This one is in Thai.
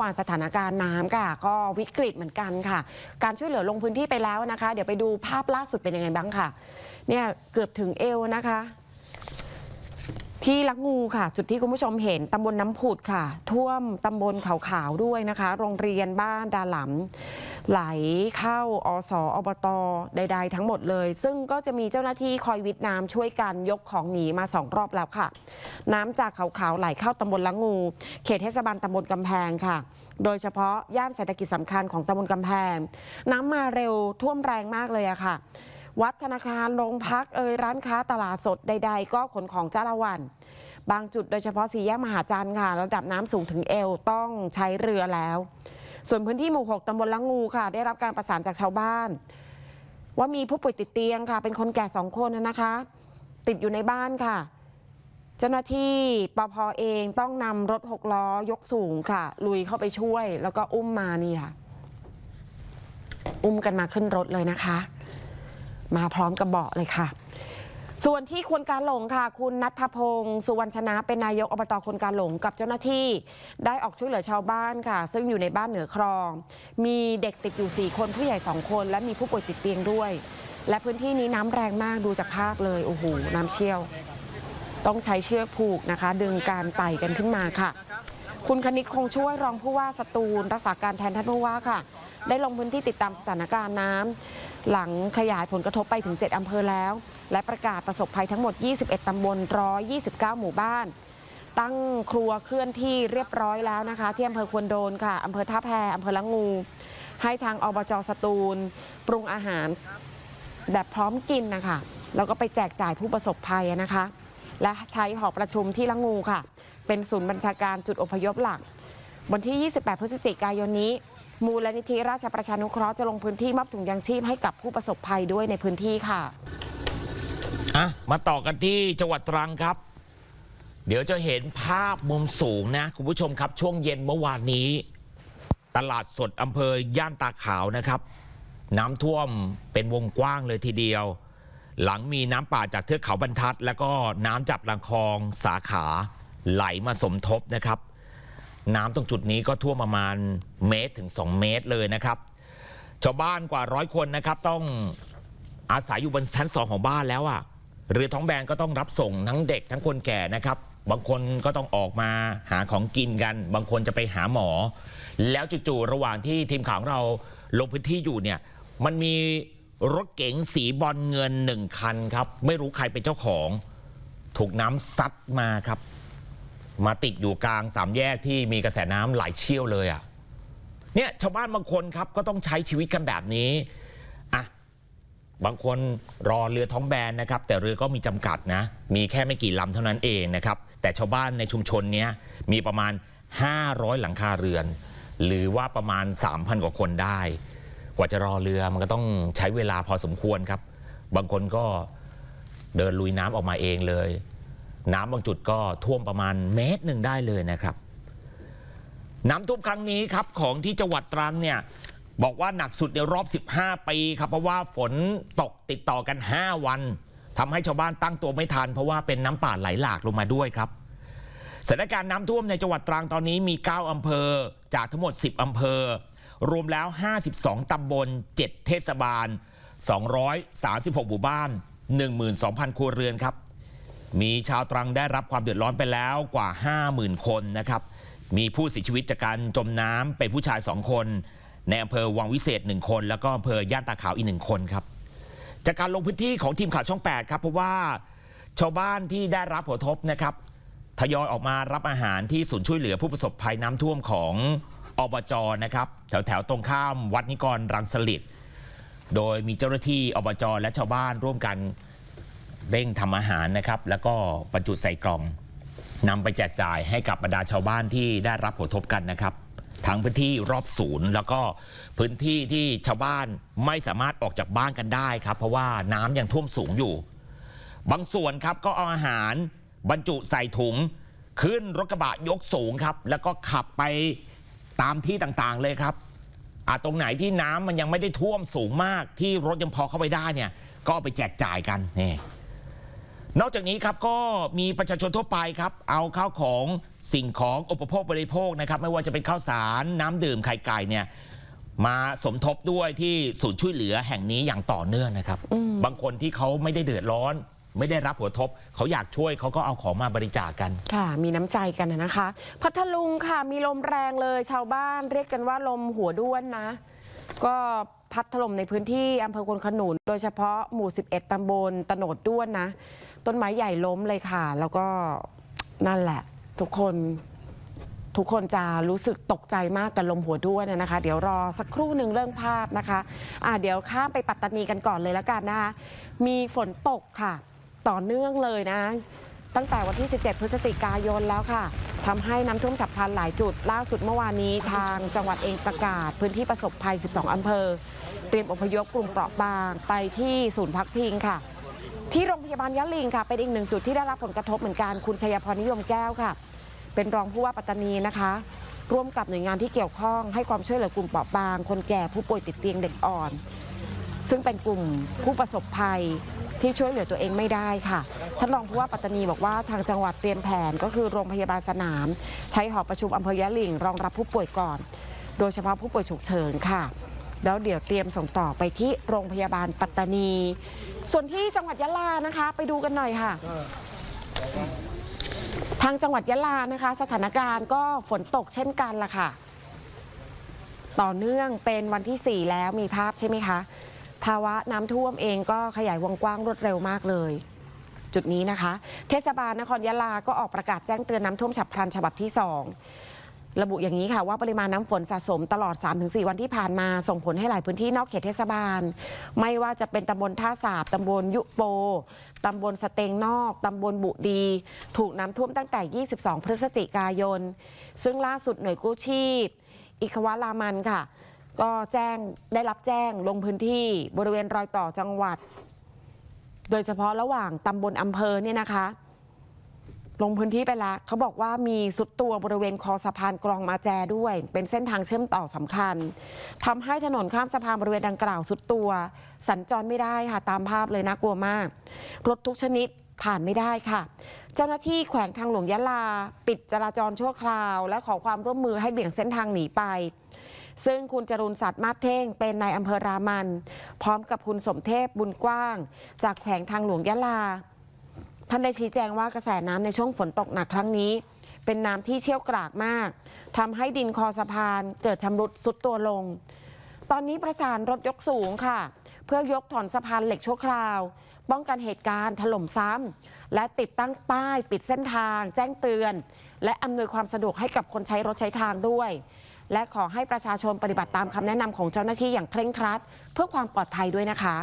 อวานสถานการณ์น้ำค่ะ ก็วิกฤตเหมือนกันค่ะ การช่วยเหลือลงพื้นที่ไปแล้วนะคะ เดี๋ยวไปดูภาพล่าสุดเป็นยังไงบ้างค่ะ เนี่ยเกือบถึงเอวนะคะ ที่ลักงูค่ะ จุดที่คุณผู้ชมเห็นตำบลน้ำผุดค่ะ ท่วมตำบลเขาขาวด้วยนะคะ โรงเรียนบ้านดาหลำไหลเข้าอสอบตใด ๆ ทั้งหมดเลย ซึ่งก็จะมีเจ้าหน้าที่คอยวิทน้ำช่วยกันยกของหนีมาสองรอบแล้วค่ะ น้ำจากเขาขาวไหลเข้าตำบลละงู เขตเทศบาลตำบลกำแพงค่ะ โดยเฉพาะย่านเศรษฐกิจสำคัญของตำบลกำแพง น้ำมาเร็วท่วมแรงมากเลยอะค่ะ วัดธนาคารโรงพักเอยร้านค้าตลาดสดใด ๆ ก็ขนของจ้าละวัน บางจุดโดยเฉพาะสี่แยกมหาจันทร์ค่ะ ระดับน้ำสูงถึงเอวต้องใช้เรือแล้ว ส่วนพื้นที่หมู่ 6ตำบลละงูค่ะ ได้รับการประสานจากชาวบ้าน ว่ามีผู้ป่วยติดเตียงค่ะ เป็นคนแก่สองคนนะคะ ติดอยู่ในบ้านค่ะเจ้าหน้าที่ปภเองต้องนำรถหกล้อยกสูงค่ะ ลุยเข้าไปช่วย แล้วก็อุ้มมานี่ค่ะ อุ้มกันมาขึ้นรถเลยนะคะ มาพร้อมกับเบาะเลยค่ะ ส่วนที่ควนกาหลงค่ะ คุณนัทพพงศ์สุวรรณชนะเป็นนายกอบตควนกาหลงกับเจ้าหน้าที่ ได้ออกช่วยเหลือชาวบ้านค่ะ ซึ่งอยู่ในบ้านเหนือคลอง มีเด็กติดอยู่ 4 คนผู้ใหญ่ 2 คน และมีผู้ป่วยติดเตียงด้วย และพื้นที่นี้น้ำแรงมากดูจากภาพเลยโอ้โหน้ำเชี่ยว ต้องใช้เชือกผูกนะคะ ดึงการไต่กันขึ้นมาค่ะ คุณคณิตคงช่วยรองผู้ว่าสตูลรักษาการแทนท่านผู้ว่าค่ะได้ลงพื้นที่ติดตามสถานการณ์น้ำ หลังขยายผลกระทบไปถึง 7 อำเภอแล้ว และประกาศประสบภัยทั้งหมด 21 ตำบล 129 หมู่บ้าน ตั้งครัวเคลื่อนที่เรียบร้อยแล้วนะคะ ที่อำเภอควนโดนค่ะอำเภอท่าแพอำเภอละงู ให้ทางอบจสตูล ปรุงอาหารแบบพร้อมกินนะคะแล้วก็ไปแจกจ่ายผู้ประสบภัยนะคะ และใช้หอประชุมที่ละงูค่ะ เป็นศูนย์บัญชาการจุดอพยพหลัก วันที่ 28 พฤศจิกายนนี้ มูลนิธิราชประชานุเคราะห์จะลงพื้นที่มอบถุงยางชีพให้กับผู้ประสบภัยด้วยในพื้นที่ค่ะอะมาต่อกันที่จังหวัดตรังครับ เดี๋ยวจะเห็นภาพมุมสูงนะ คุณผู้ชมครับ ช่วงเย็นเมื่อวานนี้ ตลาดสดอำเภอย่านตาขาวนะครับ น้ำท่วมเป็นวงกว้างเลยทีเดียว หลังมีน้ำป่าจากเทือกเขาบรรทัด แล้วก็น้ำจับลำคลองสาขาไหลมาสมทบนะครับ น้ำตรงจุดนี้ก็ท่วมประมาณเมตรถึง 2 เมตรเลยนะครับ ชาวบ้านกว่าร้อยคนนะครับ ต้องอาศัยอยู่บนชั้นสองของบ้านแล้วอะ่ะเรือท้องแบนก็ต้องรับส่งทั้งเด็กทั้งคนแก่นะครับ บางคนก็ต้องออกมาหาของกินกัน บางคนจะไปหาหมอ แล้วจู่ๆระหว่างที่ทีมข่าวของเราลงพื้นที่อยู่เนี่ย มันมีรถเก๋งสีบอลเงินหนึ่งคันครับ ไม่รู้ใครเป็นเจ้าของ ถูกน้ำซัดมาครับ มาติดอยู่กลางสามแยกที่มีกระแสน้ำไหลเชี่ยวเลยอะเนี่ยชาวบ้านบางคนครับก็ต้องใช้ชีวิตกันแบบนี้อะบางคนรอเรือท้องแบนนะครับ แต่เรือก็มีจำกัดนะ มีแค่ไม่กี่ลำเท่านั้นเองนะครับ แต่ชาวบ้านในชุมชนเนี้ยมีประมาณ 500 หลังคาเรือน หรือว่าประมาณ 3,000 กว่าคนได้ กว่าจะรอเรือมันก็ต้องใช้เวลาพอสมควรครับ บางคนก็เดินลุยน้ำออกมาเองเลย น้ำบางจุดก็ท่วมประมาณเมตรหนึ่งได้เลยนะครับ น้ำท่วมครั้งนี้ครับของที่จังหวัดตรังเนี่ยบอกว่าหนักสุดในรอบ 15 ปีครับเพราะว่าฝนตกติดต่อกัน 5 วันทำให้ชาวบ้านตั้งตัวไม่ทัน เพราะว่าเป็นน้ำป่าไหลหลากลงมาด้วยครับสถานการณ์น้ำท่วมในจังหวัดตรังตอนนี้มี 9 อำเภอ จากทั้งหมด 10 อำเภอ รวมแล้ว 52 ตำบล 7 เทศบาล 236 หมู่บ้าน 12,000 ครัวเรือนครับ มีชาวตรังได้รับความเดือดร้อนไปแล้วกว่า 50,000 คนนะครับ มีผู้เสียชีวิตจากการจมน้ำเป็นผู้ชาย 2 คน ในอำเภอวังวิเศษ 1 คน แล้วก็อำเภอย่านตาขาวอีก 1 คนครับ จากการลงพื้นที่ของทีมข่าวช่อง 8 ครับเพราะว่าชาวบ้านที่ได้รับผลกระทบนะครับทยอยออกมารับอาหารที่ศูนย์ช่วยเหลือผู้ประสบภัยน้ำท่วมของอบจนะครับ แถวแถวๆตรงข้ามวัดนิกรรังสลิดโดยมีเจ้าหน้าที่อบจและชาวบ้านร่วมกัน เร่งทำอาหารนะครับ แล้วก็บรรจุใส่กล่องนำไปแจกจ่ายให้กับบรรดาชาวบ้านที่ได้รับผลกระทบกันนะครับทั้งพื้นที่รอบศูนย์ แล้วก็พื้นที่ที่ชาวบ้านไม่สามารถออกจากบ้านกันได้ครับ เพราะว่าน้ำยังท่วมสูงอยู่ บางส่วนครับก็เอาอาหารบรรจุใส่ถุง ขึ้นรถกระบะยกสูงครับ แล้วก็ขับไปตามที่ต่างๆเลยครับอะตรงไหนที่น้ำมันยังไม่ได้ท่วมสูงมากที่รถยังพอเข้าไปได้เนี่ย ก็ไปแจกจ่ายกันนี่ นอกจากนี้ครับก็มีประชาชนทั่วไปครับเอาข้าวของสิ่งของอุปโภคบริโภคนะครับไม่ว่าจะเป็นข้าวสารน้ำดื่มไข่ไก่เนี่ยมาสมทบด้วยที่ศูนย์ช่วยเหลือแห่งนี้อย่างต่อเนื่องนะครับ บางคนที่เขาไม่ได้เดือดร้อน ไม่ได้รับหัวทบ เขาอยากช่วยเขาก็เอาของมาบริจาคกันค่ะ มีน้ำใจกันนะคะ พัทลุงค่ะมีลมแรงเลยชาวบ้านเรียกกันว่าลมหัวด้วนนะ ก็ พัดถล่มในพื้นที่อำเภอควนขนุน โดยเฉพาะหมู่ 11 ตำบลตโนดด้วนนะ ต้นไม้ใหญ่ล้มเลยค่ะ แล้วก็นั่นแหละ ทุกคนทุกคนจะรู้สึกตกใจมากกับลมหัวด้วนนะนะคะ เดี๋ยวรอสักครู่หนึ่งเรื่องภาพนะคะะเดี๋ยวข้ามไปปัตตานีกันก่อนเลยแล้วกันนะคะ มีฝนตกค่ะ ต่อเนื่องเลยนะ ตั้งแต่วันที่ 17 พฤศจิกายนแล้วค่ะ ทำให้น้ำท่วมฉับพลันหลายจุด ล่าสุดเมื่อวานนี้ทางจังหวัดเองประกาศ พื้นที่ประสบภัย 12อำเภอ เตรียมอพยพกลุ่มเปราะบางไปที่ศูนย์พักพิงค่ะ ที่โรงพยาบาลยะลิงค่ะ เป็นอีกหนึ่งจุดที่ได้รับผลกระทบเหมือนกันคุณชัยพรนิยมแก้วค่ะ เป็นรองผู้ว่าปัตตานีนะคะ ร่วมกับหน่วยงานที่เกี่ยวข้องให้ความช่วยเหลือกลุ่มเปราะบาง คนแก่ผู้ป่วยติดเตียงเด็กอ่อน ซึ่งเป็นกลุ่มผู้ประสบภัย ที่ช่วยเหลือตัวเองไม่ได้ค่ะท่านรองผู้ว่าปัตตานีบอกว่าทางจังหวัดเตรียมแผนก็คือโรงพยาบาลสนาม ใช้หอประชุมอำเภอยะลิงรองรับผู้ป่วยก่อน โดยเฉพาะผู้ป่วยฉุกเฉินค่ะ แล้วเดี๋ยวเตรียมส่งต่อไปที่โรงพยาบาลปัตตานี ส่วนที่จังหวัดยะลานะคะ ไปดูกันหน่อยค่ะทางจังหวัดยะลานะคะ สถานการณ์ก็ฝนตกเช่นกันล่ะค่ะ ต่อเนื่องเป็นวันที่ 4 แล้วมีภาพใช่ไหมคะ ภาวะน้ำท่วมเองก็ขยายวงกว้างรวดเร็วมากเลย จุดนี้นะคะ เทศบาลนครยะลาก็ออกประกาศแจ้งเตือนน้ำท่วมฉับพลันฉบับที่ 2 ระบุอย่างนี้ค่ะว่าปริมาณน้ำฝนสะสมตลอด 3-4 วันที่ผ่านมาส่งผลให้หลายพื้นที่นอกเขตเทศบาล ไม่ว่าจะเป็นตำบลท่าสาบตำบลยุโปตำบลสเตงนอกตำบลบุดี ถูกน้ำท่วมตั้งแต่ 22 พฤศจิกายน ซึ่งล่าสุดหน่วยกู้ชีพ อิควารามันค่ะ ก็แจ้งได้รับแจ้งลงพื้นที่บริเวณรอยต่อจังหวัด โดยเฉพาะระหว่างตำบลอำเภอเนี่ยนะคะ ลงพื้นที่ไปแล้วเขาบอกว่ามีสุดตัวบริเวณคอสะพานกรองมาแจด้วย เป็นเส้นทางเชื่อมต่อสำคัญทำให้ถนนข้ามสะพานบริเวณดังกล่าวสุดตัว สัญจรไม่ได้ค่ะตามภาพเลยนะกลัวมาก รถทุกชนิดผ่านไม่ได้ค่ะ เจ้าหน้าที่แขวงทางหลวงยะลา ปิดจราจรชั่วคราว และขอความร่วมมือให้เบี่ยงเส้นทางหนีไป ซึ่งคุณจรุนสัตว์มาเท่งเป็นนายอำเภอรามัน พร้อมกับคุณสมเทพบุญกว้าง จากแขวงทางหลวงยะลา ท่านได้ชี้แจงว่ากระแสน้ำในช่วงฝนตกหนักครั้งนี้ เป็นน้ำที่เชี่ยวกรากมากทำให้ดินคอสะพานเกิดชำรุดสุดตัวลง ตอนนี้ประสานรถยกสูงค่ะ เพื่อยกถอนสะพานเหล็กชั่วคราว ป้องกันเหตุการณ์ถล่มซ้ำและติดตั้งป้ายปิดเส้นทาง แจ้งเตือน และอำนวยความสะดวกให้กับคนใช้รถใช้ทางด้วย และขอให้ประชาชนปฏิบัติตามคำแนะนำของเจ้าหน้าที่อย่างเคร่งครัด เพื่อความปลอดภัยด้วยนะคะ